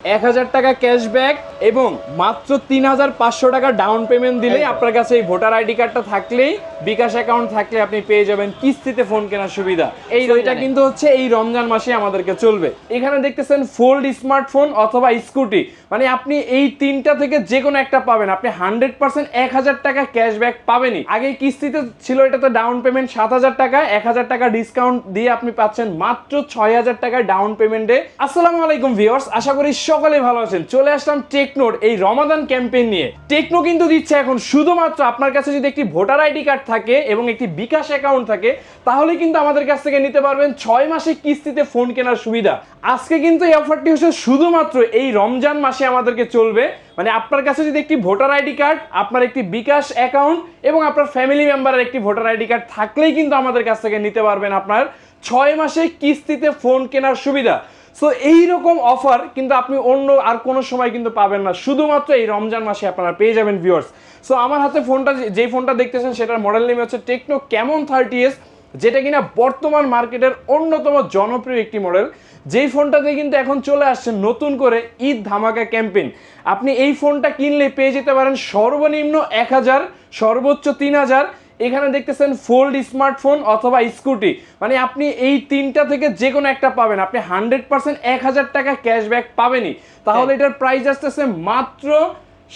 এক হাজার টাকা ক্যাশব্যাক এবং মাত্র তিন হাজার পাঁচশো টাকা ডাউন পেমেন্ট দিলেই আপনার কাছে এই ভোটার আইডি কার্ডটা থাকলেই বিকাশ অ্যাকাউন্ট থাকলে আপনি পেয়ে যাবেন কিস্তিতে ফোন কেনার সুবিধা। এই এটা কিন্তু হচ্ছে এই রমজান মাসে আমাদেরকে চলবে। এখানে দেখতেছেন ফোল্ড স্মার্টফোন অথবা স্কুটি মানে আপনি এই তিনটা থেকে যে কোনো একটা পাবেন। আপনি হান্ড্রেড পার্সেন্ট এক হাজার টাকা ক্যাশব্যাক পাবেনই। আগে কিস্তিতে ছিল এটাতে ডাউন পেমেন্ট সাত হাজার টাকা এক হাজার টাকা ডিসকাউন্ট দিয়ে আপনি পাচ্ছেন মাত্র ছয় হাজার টাকা ডাউন পেমেন্টে আসসালামু আলাইকুম ভিউয়ার্স আশা করি সকলে ভালো আছেন। চলে আসলাম টেকনোর এই রমাদান ক্যাম্পেইন নিয়ে। টেকনো কিন্তু দিচ্ছে এখন শুধুমাত্র আপনার কাছে যদি একটি ভোটার আইডি কার্ড থাকে এবং একটি বিকাশ অ্যাকাউন্ট থাকে, তাহলে কিন্তু আমাদের কাছ থেকে নিতে পারবেন ছয় মাসে কিস্তিতে ফোন কেনার সুবিধা। আজকে কিন্তু এই অফারটি হচ্ছে শুধুমাত্র এই রমজান মাসে আমাদেরকে চলবে। মানে আপনার কাছে যদি একটি ভোটার আইডি কার্ড, আপনার একটি বিকাশ অ্যাকাউন্ট এবং আপনার ফ্যামিলি মেম্বারের একটি ভোটার আইডি কার্ড থাকলেই কিন্তু আমাদের কাছ থেকে নিতে পারবেন আপনার ছয় মাসে কিস্তিতে ফোন কেনার সুবিধা। সো এই রকম অফার কিন্তু আপনি অন্য আর কোনো সময় কিন্তু পাবেন না। শুধুমাত্র এই রমজান মাসে আপনারা পেয়ে যাবেন ভিউয়ার্স সো আমার হাতে ফোনটা যে- ফোনটা দেখতেছেন সেটার মডেল নেম হচ্ছে টেকনো কেমন থার্টি এস যেটা কিনা বর্তমান মার্কেটের অন্যতম জনপ্রিয় একটি মডেল যেই ফোনটাতে কিন্তু এখন চলে আসছে নতুন করে ঈদ ধামাকা ক্যাম্পেইন আপনি এই ফোনটা কিনলে পেয়ে যেতে পারেন সর্বনিম্ন এক হাজার, সর্বোচ্চ তিন হাজার এখানে দেখতেছেন ফোল্ড স্মার্টফোন অথবা স্কুটি মানে আপনি এই তিনটা থেকে যে কোনো একটা পাবেন। আপনি হান্ড্রেড পার্সেন্ট এক হাজার টাকা ক্যাশব্যাক পাবেনই। তাহলে এটার প্রাইস আসতেছে মাত্র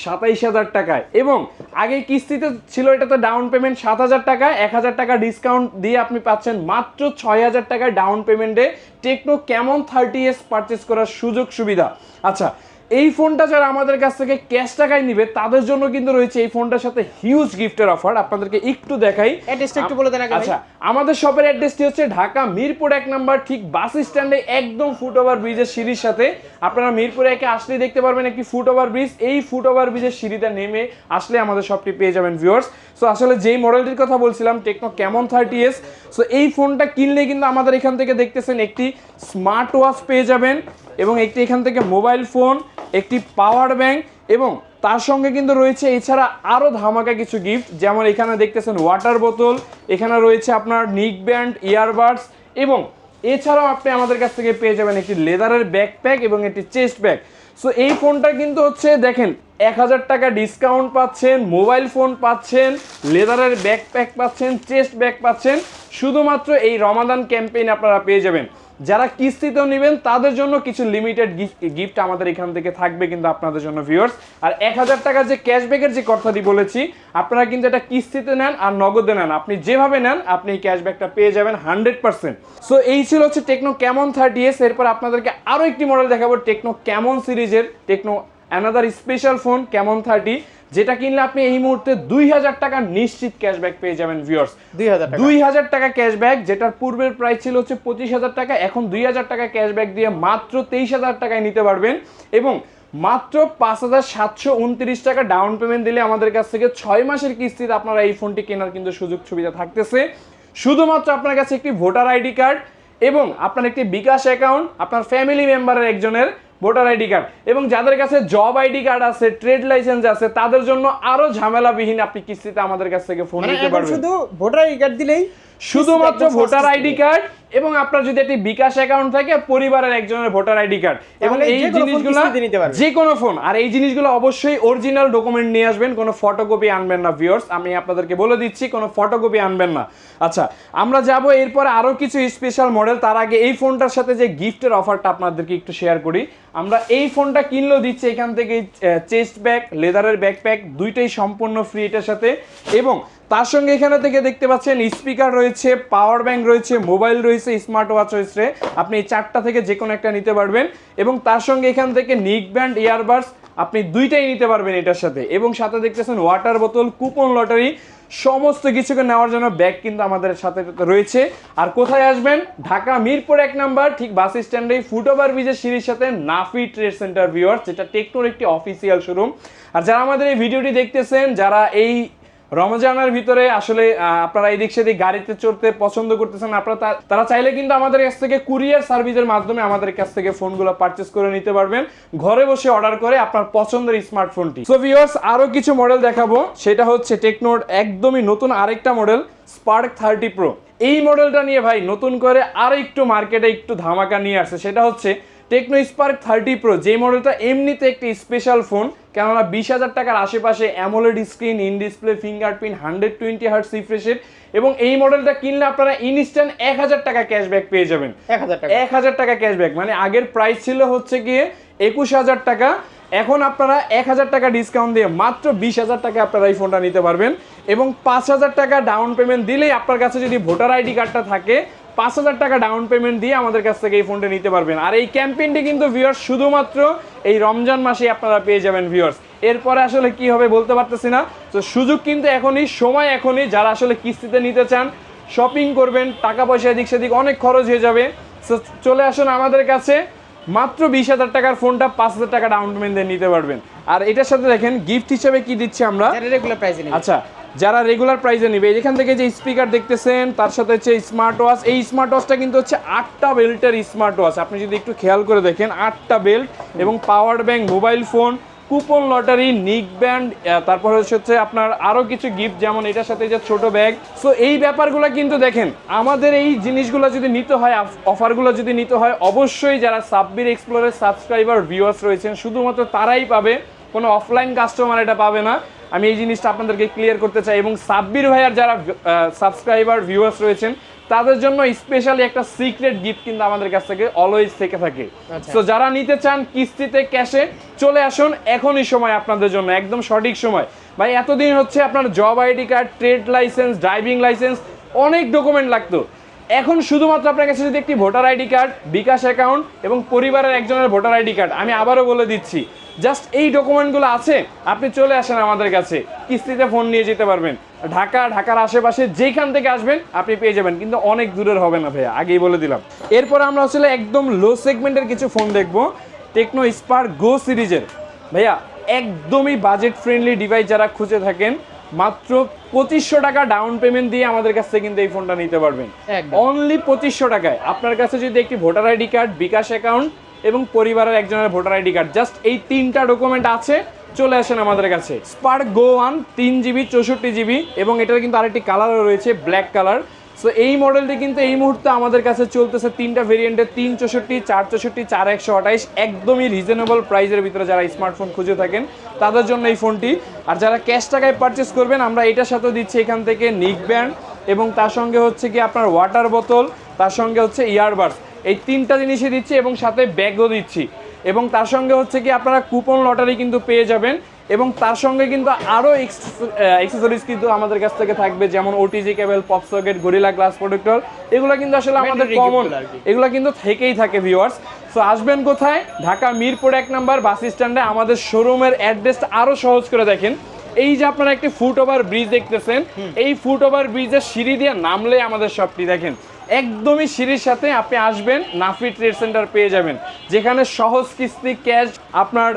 সাতাইশ হাজার টাকায়। এবং আগে কিস্তিতে ছিল এটাতে ডাউন পেমেন্ট সাত হাজার টাকা এক হাজার টাকা ডিসকাউন্ট দিয়ে আপনি পাচ্ছেন মাত্র ছয় হাজার টাকায় ডাউন পেমেন্টে techno Camon thirty S purchase করার সুযোগ সুবিধা আচ্ছা এই ফোনটা যারা আমাদের কাছ থেকে ক্যাশ টাকায় নিবে তাদের জন্য কিন্তু রয়েছে এই ফোনটার সাথে হিউজ গিফটের অফার আপনাদেরকে একটু দেখাই। অ্যাড্রেসটা একটু বলে দেন আচ্ছা আমাদের শপের অ্যাড্রেসটি হচ্ছে ঢাকা মিরপুর এক নাম্বার ঠিক বাস স্ট্যান্ডে একদম ফুট ওভার ব্রিজের সিঁড়ির সাথে। আপনারা মিরপুরে একে আসলেই দেখতে পারবেন একটি ফুট ওভার ব্রিজ এই ফুট ওভার ব্রিজের সিঁড়িতে নেমে আসলে আমাদের শপটি পেয়ে যাবেন ভিউয়ার্স সো আসলে যেই মডেলটির কথা বলছিলাম techno Camon thirty S so এই ফোনটা কিনলে কিন্তু আমাদের এখান থেকে দেখতেছেন একটি স্মার্ট ওয়াচ পেয়ে যাবেন এবং একটি এখান থেকে মোবাইল ফোন একটি পাওয়ার ব্যাংক এবং তার সঙ্গে কিন্তু রয়েছে এছাড়া আরও ধামাকা কিছু গিফট যেমন এখানে দেখতেছেন ওয়াটার বোতল এখানে রয়েছে আপনার নিক ব্যান্ড ইয়ারবাডস এবং এছাড়াও আপনি আমাদের কাছ থেকে পেয়ে যাবেন একটি লেদারের ব্যাকপ্যাক এবং একটি চেস্ট ব্যাগ সো এই ফোনটা কিন্তু হচ্ছে, দেখেন এক হাজার টাকা ডিসকাউন্ট পাচ্ছেন মোবাইল ফোন পাচ্ছেন লেদারের ব্যাকপ্যাক পাচ্ছেন চেস্ট ব্যাগ পাচ্ছেন। শুধুমাত্র এই রমাদান ক্যাম্পেইন আপনারা পেয়ে যাবেন। যারা কিস্তিতেও নেবেন, তাদের জন্য কিছু লিমিটেড গিফট আমাদের এখান থেকে থাকবে কিন্তু আপনাদের জন্য ভিউয়ার্স আর এক হাজার টাকার যে ক্যাশব্যাকের যে কথাটি বলেছি, আপনারা কিন্তু এটা কিস্তিতে নেন আর নগদে নেন। আপনি যেভাবে নেন, আপনি এই ক্যাশব্যাকটা পেয়ে যাবেন হান্ড্রেড পার্সেন্ট সো এই ছিল হচ্ছে টেকনো কেমন থার্টি এস এরপর আপনাদেরকে আরও একটি মডেল দেখাবো টেকনো কেমন সিরিজের Tecno another special phone Camon thirty যেটা কিনলে আপনি এই মুহূর্তে দুই হাজার টাকা নিশ্চিত ক্যাশব্যাক পেয়ে যাবেন ভিউয়ার্স দুই হাজার টাকা। ক্যাশব্যাক যেটার পূর্বের প্রাইস ছিল হচ্ছে পঁচিশ হাজার টাকা এখন দুই হাজার টাকা ক্যাশব্যাক দিয়ে মাত্র তেইশ হাজার টাকায় নিতে পারবেন এবং মাত্র পাঁচ হাজার সাতশো উনত্রিশ টাকা ডাউন পেমেন্ট দিলে আমাদের কাছ থেকে ছয় মাসের কিস্তিতে আপনারা এই ফোনটি কেনার কিন্তু সুযোগ সুবিধা থাকতেছে। শুধুমাত্র আপনার কাছে একটি ভোটার আইডি কার্ড এবং আপনার একটি বিকাশ অ্যাকাউন্ট আপনার ফ্যামিলি মেম্বারের একজনের ভোটার আইডি কার্ড। এবং যাদের কাছে জব আইডি কার্ড আছে ট্রেড লাইসেন্স আছে তাদের জন্য আরও ঝামেলাবিহীন আপনি কিস্তিতে আমাদের কাছ থেকে ফোন মানে নিতে পারবেন। শুধু ভোটার আইডি কার্ড দিলেই শুধুমাত্র ভোটার আইডি কার্ড এবং আপনার যদি একটি বিকাশ অ্যাকাউন্ট থাকে পরিবারের একজনের ভোটার আইডি কার্ড। এবং এই যে কোনো ফোন জিনিসগুলো। যে কোনো ফোন আর এই জিনিসগুলো অবশ্যই অরিজিনাল ডকুমেন্ট নিয়ে আসবেন কোনো ফটোকপি আনবেন না ভিউয়ার্স আমি আপনাদেরকে বলে দিচ্ছি কোনো ফটোকপি আনবেন না। আচ্ছা আমরা যাব এরপরে আরও কিছু স্পেশাল মডেল তার আগে এই ফোনটার সাথে যে গিফটের অফারটা আপনাদেরকে একটু শেয়ার করি। আমরা এই ফোনটা কিনলেও দিচ্ছি এখান থেকে চেস্ট ব্যাগ লেদারের ব্যাকপ্যাক দুইটাই সম্পূর্ণ ফ্রি এটার সাথে। এবং তার সঙ্গে এখানে থেকে দেখতে পাচ্ছেন স্পিকার রয়েছে পাওয়ার ব্যাংক রয়েছে মোবাইল রয়েছে স্মার্ট ওয়াচ রয়েছে। আপনি এই চারটা থেকে যে কোনো একটা নিতে পারবেন। এবং তার সঙ্গে এখান থেকে নিক ব্যান্ড ইয়ারবাডস আপনি দুইটাই নিতে পারবেন এটার সাথে। এবং সাথে দেখতেছেন ওয়াটার বোতল কুপন লটারি সমস্ত কিছুকে নেওয়ার জন্য ব্যাগ কিন্তু আমাদের সাথে রয়েছে। আর কোথায় আসবেন? ঢাকা মিরপুর এক নাম্বার, ঠিক বাস স্ট্যান্ডে ফুট ওভার ব্রিজের সিঁড়ির সাথে নাফি ট্রেড সেন্টার ভিউয়ার্স যেটা টেকনোর একটি অফিসিয়াল শোরুম আর যারা আমাদের এই ভিডিওটি দেখতেছেন, যারা এই রমজানের ভিতরে আসলে আপনারা এদিক সেদিক গাড়িতে চড়তে পছন্দ করতেছেন, আপনারা তারা চাইলে কিন্তু আমাদের কাছ থেকে কুরিয়ার সার্ভিসের মাধ্যমে আমাদের কাছ থেকে ফোনগুলো পারচেস করে নিতে পারবেন। ঘরে বসে অর্ডার করে আপনার পছন্দের স্মার্টফোনটি সো ভিউয়ার্স আরও কিছু মডেল দেখাবো। সেটা হচ্ছে টেকনোর একদমই নতুন আরেকটা মডেল স্পার্ক থার্টি প্রো এই মডেলটা নিয়ে ভাই নতুন করে আরও একটু মার্কেটে একটু ধামাকা নিয়ে আসছে। সেটা হচ্ছে টেকনো স্পার্ক থার্টি প্রো যে মডেলটা এমনিতে একটি স্পেশাল ফোন কেননা বিশ হাজার টাকার আশেপাশে AMOLED screen in display fingerprint hundred twenty hertz রিফ্রেশের এবং এই মডেলটা কিনলে আপনারা ইনস্ট্যান্ট এক হাজার টাকা ক্যাশব্যাক পেয়ে যাবেন। এক হাজার টাকা। এক হাজার টাকা ক্যাশব্যাক মানে আগের প্রাইস ছিল হচ্ছে গিয়ে একুশ হাজার টাকা এখন আপনারা এক হাজার টাকা ডিসকাউন্ট দিয়ে মাত্র বিশ হাজার টাকা আপনারা এই ফোনটা নিতে পারবেন এবং পাঁচ হাজার টাকা ডাউন পেমেন্ট দিলেই আপনার কাছে যদি ভোটার আইডি কার্ডটা থাকে পাঁচ হাজার টাকা ডাউন পেমেন্ট দিয়ে আমাদের কাছ থেকে এই ফোনটা নিতে পারবেন। আর এই ক্যাম্পেইনটি কিন্তু ভিউয়ার্স শুধুমাত্র এই রমজান মাসে আপনারা পেয়ে যাবেন ভিউয়ার্স এরপরে আসলে কি হবে বলতে পারতেছি না। তো সুযোগ কিন্তু এখনই সময় এখনই যারা আসলে কিস্তিতে নিতে চান শপিং করবেন টাকা পয়সা এদিক সেদিক অনেক খরচ হয়ে যাবে। চলে আসুন আমাদের কাছে। মাত্র বিশ হাজার টাকার ফোনটা পাঁচ হাজার টাকা ডাউন পেমেন্ট দিয়ে নিতে পারবেন। আর এটার সাথে দেখেন গিফট হিসেবে কি দিচ্ছি আমরা? আচ্ছা যারা রেগুলার প্রাইসে নেবে এখান থেকে যে স্পিকার দেখতেছেন, তার সাথে হচ্ছে স্মার্ট ওয়াচ এই স্মার্ট ওয়াচটা কিন্তু হচ্ছে আটটা বেল্টের স্মার্ট ওয়াচ আপনি যদি একটু খেয়াল করে দেখেন, আটটা বেল্ট এবং power bank mobile phone coupon lottery neck band তারপর হচ্ছে হচ্ছে আপনার আরও কিছু গিফট যেমন এটার সাথে যে ছোট ব্যাগ সো এই ব্যাপারগুলো কিন্তু দেখেন, আমাদের এই জিনিসগুলো যদি নিতে হয় অফারগুলো যদি নিতে হয়, অবশ্যই যারা সাব্বির এক্সপ্লোরের সাবস্ক্রাইবার ভিউয়ার্স রয়েছেন, শুধুমাত্র তারাই পাবে। কোনো অফলাইন কাস্টমার এটা পাবে না। আমি এই জিনিসটা আপনাদেরকে ক্লিয়ার করতে চাই এবং সাব্বির ভাইয়ার যারা সাবস্ক্রাইবার ভিউয়ার্স রয়েছেন তাদের জন্য স্পেশালি একটা সিক্রেট গিফট কিন্তু আমাদের কাছ থেকে অলওয়েজ থেকে থাকে। আচ্ছা। তো যারা নিতে চান কিস্তিতে ক্যাশে চলে আসুন এখনই সময় আপনাদের জন্য একদম সঠিক সময়। ভাই এতদিন হচ্ছে আপনার job ID card trade licence driving licence অনেক ডকুমেন্ট লাগতো। এখন শুধুমাত্র আপনার কাছে যদি একটি voter ID card bKash account এবং পরিবারের একজনের ভোটার আইডি কার্ড আমি আবারও বলে দিচ্ছি। জাস্ট এই ডকুমেন্টগুলো আছে আপনি চলে আসেন আমাদের কাছে। কিস্তিতে ফোন নিয়ে যেতে পারবেন। ঢাকা ঢাকার আশেপাশে যেখান থেকে আসবেন আপনি পেয়ে যাবেন। কিন্তু অনেক দূরের হবে না ভাইয়া আগেই বলে দিলাম। এরপর আমরা আসলে একদম লো সেগমেন্টের কিছু ফোন দেখব। টেকনো স্পার গো সিরিজের। ভাইয়া একদমই বাজেট ফ্রেন্ডলি ডিভাইস যারা খুঁজে থাকেন মাত্র পঁচিশশো টাকা ডাউন পেমেন্ট দিয়ে আমাদের কাছ থেকে কিন্তু এই ফোনটা নিতে পারবেন। অনলি পঁচিশশো টাকায়। আপনার কাছে যদি একটি voter ID card bKash account এবং পরিবারের একজনের ভোটার আইডি কার্ড। জাস্ট এই তিনটা ডকুমেন্ট আছে, চলে আসেন আমাদের কাছে। স্পার্ক গো ওয়ান তিন জিবি, চৌষট্টি জিবি, এবং এটার কিন্তু আরেকটি কালারও রয়েছে ব্ল্যাক কালার সো এই মডেলটি কিন্তু এই মুহূর্তে আমাদের কাছে চলতেছে তিনটা ভেরিয়েন্টের তিন চৌষট্টি, চার চৌষট্টি, চার একশো আঠাইশ। একদমই রিজনেবল প্রাইসের ভিতরে যারা স্মার্টফোন খুঁজে থাকেন, তাদের জন্য এই ফোনটি আর যারা ক্যাশ টাকায় পারচেস করবেন, আমরা এটার সাথে দিচ্ছি এখান থেকে নিক ব্যান্ড এবং তার সঙ্গে হচ্ছে কি আপনার ওয়াটার বোতল তার সঙ্গে হচ্ছে ইয়ারবাডস এই তিনটা জিনিসই দিচ্ছি এবং সাথে ব্যাগও দিচ্ছি। এবং তার সঙ্গে হচ্ছে কি আপনারা কুপন লটারি কিন্তু পেয়ে যাবেন এবং তার সঙ্গে কিন্তু আরও এক্সেসরিজ কিন্তু আমাদের কাছ থেকে থাকবে যেমন OTG cable pop socket gorilla glass protector এগুলো কিন্তু আসলে আমাদের কমন। এগুলো কিন্তু থেকেই থাকে ভিউয়ার্স সো আসবেন কোথায়? ঢাকা মিরপুর এক নাম্বার বাস স্ট্যান্ডে আমাদের শোরুমের অ্যাড্রেসটা আরও সহজ করে দেখেন। এই যে আপনারা একটি ফুট ওভার ব্রিজ দেখতেছেন এই ফুট ওভার ব্রিজের সিঁড়ি দিয়ে নামলে আমাদের শপটি দেখেন। একদমই সিঁড়ির সাথে আপনি আসবেন, নাফি ট্রেড সেন্টার পেয়ে যাবেন। যেখানে সহজ কিস্তি, ক্যাশ, আপনার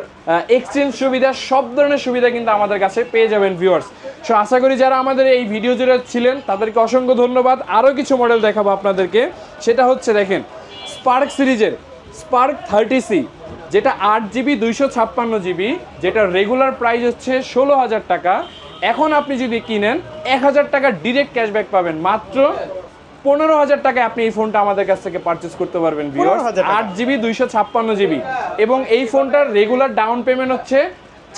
এক্সচেঞ্জ সুবিধা, সব ধরনের সুবিধা কিন্তু আমাদের কাছে পেয়ে যাবেন ভিউয়ার্স সো আশা করি যারা আমাদের এই ভিডিও জুড়ে ছিলেন, তাদেরকে অসংখ্য ধন্যবাদ। আরও কিছু মডেল দেখাবো আপনাদেরকে। সেটা হচ্ছে দেখেন স্পার্ক সিরিজের স্পার্ক থার্টি সি যেটা আট জিবি দুইশো ছাপ্পান্ন জিবি যেটা রেগুলার প্রাইস হচ্ছে ষোলো হাজার টাকা। এখন আপনি যদি কিনেন, এক হাজার টাকা ডিরেক্ট ক্যাশব্যাক পাবেন। মাত্র পনেরো হাজার টাকায় আপনি এই ফোনটা আমাদের কাছ থেকে পারচেস করতে পারবেন ভিউয়ার্স 15,000 টাকা। আট জিবি দুইশো ছাপ্পান্ন জিবি। এবং এই ফোনটার রেগুলার ডাউন পেমেন্ট হচ্ছে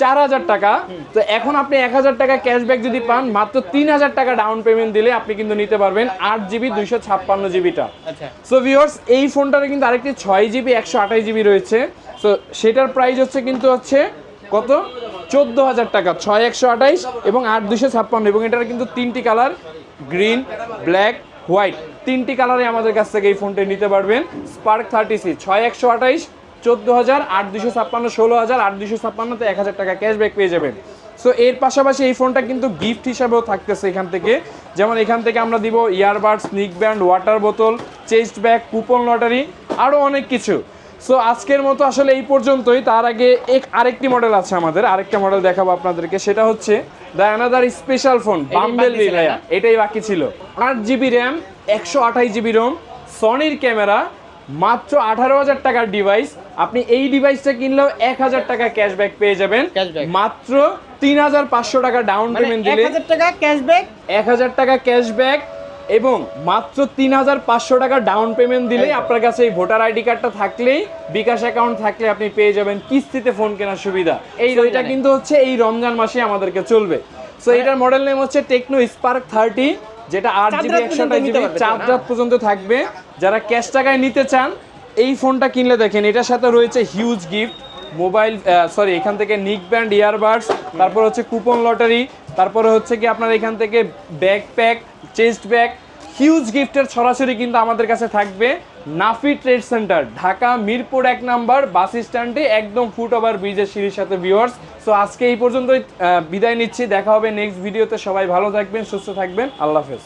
চার হাজার টাকা। তো এখন আপনি এক হাজার টাকা ক্যাশব্যাক যদি পান মাত্র তিন হাজার টাকা ডাউন পেমেন্ট দিলে আপনি কিন্তু নিতে পারবেন আট জিবি দুইশো ছাপ্পান্ন জিবিটা। আচ্ছা। সো ভিউয়ার্স এই ফোনটার কিন্তু আরেকটি ছয় জিবি একশো আঠাশ জিবি রয়েছে। সো সেটার প্রাইস হচ্ছে কিন্তু হচ্ছে কত? চোদ্দ হাজার টাকা ছয় একশো আঠাইশ এবং আট দুশো ছাপ্পান্ন। এবং এটার কিন্তু তিনটি কালার গ্রিন ব্ল্যাক হোয়াইট তিনটি কালারে আমাদের কাছ থেকে এই ফোনটি নিতে পারবেন। স্পার্ক থার্টি সি ছয় একশো আঠাইশ, চোদ্দ হাজার আট দুশো ছাপ্পান্ন, ষোলো হাজার আট দুশো ছাপ্পান্নতে এক হাজার টাকা ক্যাশব্যাক পেয়ে যাবেন। সো এর পাশাপাশি এই ফোনটা কিন্তু গিফট হিসাবেও থাকতেছে এখান থেকে। যেমন এখান থেকে আমরা দিব ইয়ারবাড স্নিক ব্যান্ড ওয়াটার বোতল চেস্ট ব্যাগ কুপন লটারি আরও অনেক কিছু। সো আজকের মতো আসলে এই পর্যন্তই। তার আগে এক আরেকটি মডেল আছে আমাদের। আরেকটা মডেল দেখাবো আপনাদেরকে। সেটা হচ্ছে দ্য অ্যানাদার স্পেশাল ফোন বাম্বেল ছিল ভাইয়া। এটাই বাকি ছিল। আট জিবি র্যাম একশো আঠাশ জিবি রোম সনির ক্যামেরা মাত্র আঠারো হাজার টাকার ডিভাইস আপনি এই ডিভাইসটা কিনলেও এক হাজার টাকা ক্যাশব্যাক পেয়ে যাবেন। মাত্র তিন হাজার পাঁচশো টাকা ডাউন মানে পেমেন্ট এক দিলে হাজার টাকা ক্যাশব্যাক এক হাজার টাকা ক্যাশব্যাক এবং মাত্র তিন হাজার পাঁচশো টাকা ডাউন পেমেন্ট দিলেই আপনার কাছে এই ভোটার আইডি কার্ডটা থাকলেই বিকাশ অ্যাকাউন্ট থাকলে আপনি পেয়ে যাবেন কিস্তিতে ফোন কেনার সুবিধা। এই এটা কিন্তু হচ্ছে এই রমজান মাসে আমাদেরকে চলবে। সো এটার মডেল নেম হচ্ছে টেকনো স্পার্ক থার্টি যেটা আট জিবি একশো জিবি চার রাত পর্যন্ত থাকবে। যারা ক্যাশ টাকায় নিতে চান এই ফোনটা কিনলে দেখেন এটার সাথে রয়েছে হিউজ গিফট মোবাইল সরি এখান থেকে নিক ব্যান্ড ইয়ারবাডস তারপর হচ্ছে কুপন লটারি তারপরে হচ্ছে কি আপনার এখান থেকে ব্যাকপ্যাক চেস্ট ব্যাগ হিউজ গিফটের সরাসরি কিন্তু আমাদের কাছে থাকবে নাফি ট্রেড সেন্টার ঢাকা, মিরপুর এক নাম্বার, বাস স্ট্যান্ডে একদম ফুট ওভার ব্রিজের সিঁড়ির সাথে ভিউয়ার্স সো আজকে এই পর্যন্তই বিদায় নিচ্ছি, দেখা হবে নেক্সট ভিডিওতে সবাই ভালো থাকবেন, সুস্থ থাকবেন, আল্লাহ হাফেজ।